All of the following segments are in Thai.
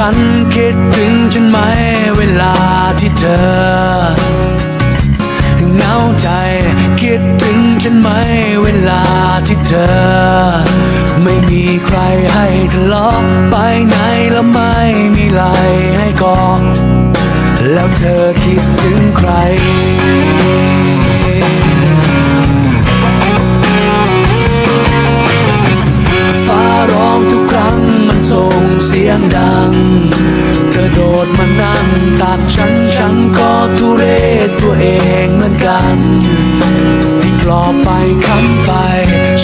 ฉันคิดถึงฉันไหมเวลาที่เธอเหงาใจคิดถึงฉันไหมเวลาที่เธอ ไม่มีใครให้ทะเลาะไปไหนแล้วไม่มีไหลให้กอดแล้วเธอคิดถึงใคร งเสียงดัง เธอโดดมานั่งตักฉันฉันก็ทุเรศตัวเองเหมือนกันที่กลอบไปคำไป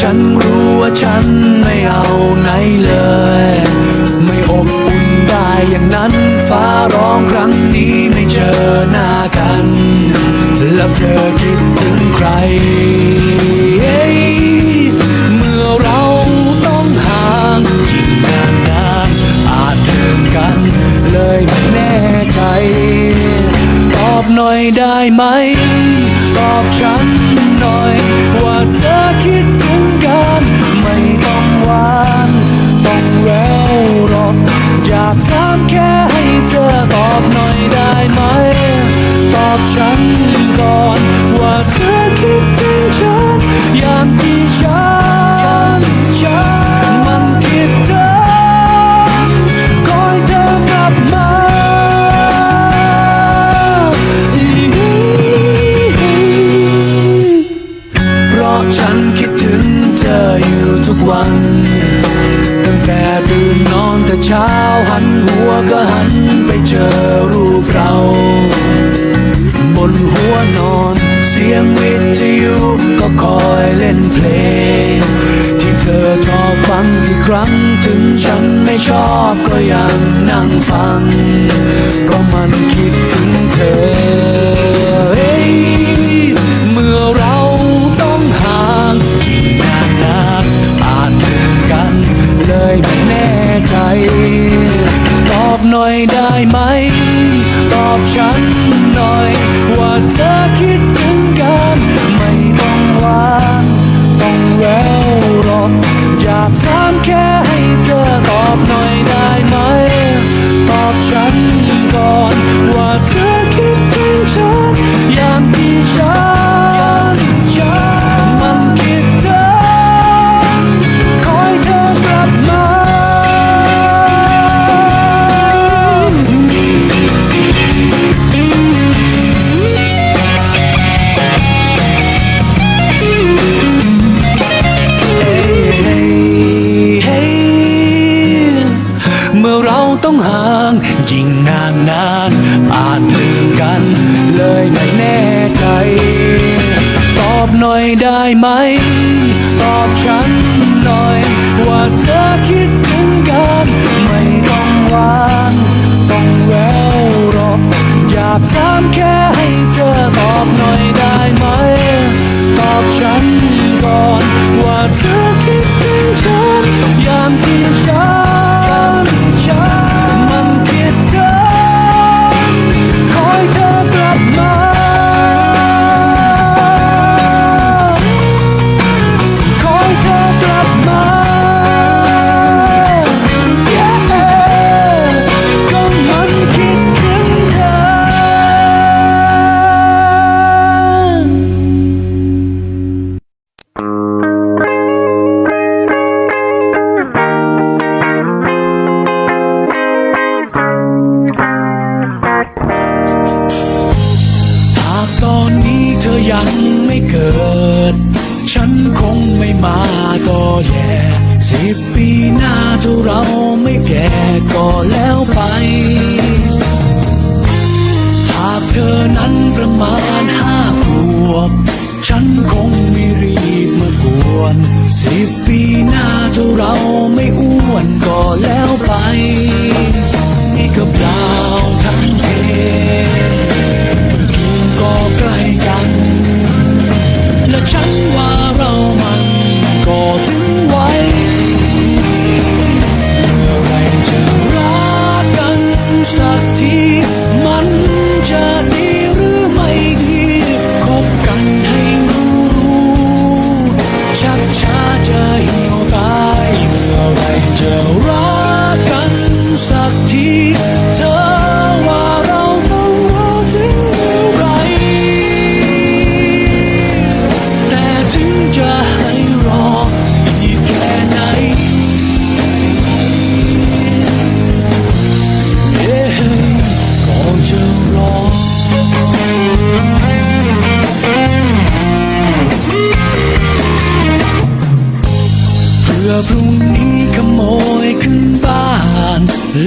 ฉันรู้ว่าฉันไม่เอาไหนเลย ไม่อบอุ่นได้อย่างนั้น น่อยได้ไหม ตอบฉันหน่อย ว่าเธอคิดถึงกัน ไม่ต้องหวาน ต้องแววหรอกอยากถามแค่ ตั้งแต่ตื่นนอนแต่เช้าหันหัวก็หันไปเจอรูปเรา บนหัวนอนเสียงวิทยุก็คอยเล่นเพลง ที่เธอชอบฟังที่ครั้งถึงฉันไม่ชอบก็ยังนั่งฟังก็มันคิดถึงเธอ หน่อยได้ไหม ตอบฉันหน่อย ว่าเธอคิดถึงกันไม่ต้องหวาน ต้องแววหรอกอยากถามแค่ ยังไม่เกิด ฉันคงไม่มาก็แย่สิบปีหน้าถ้าเราไม่แก่ก็แล้วไป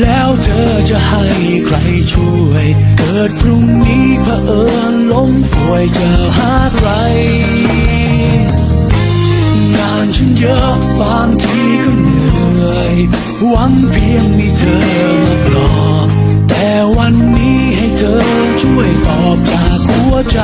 แล้วเธอจะให้ใครช่วย เกิดพรุ่งนี้เผอิญล้มป่วยจะหาใคร งานฉันเยอะบางทีก็เหนื่อย หวังเพียงมีเธอมาปลอบแต่วันนี้ให้เธอช่วยตอบจากหัวใจ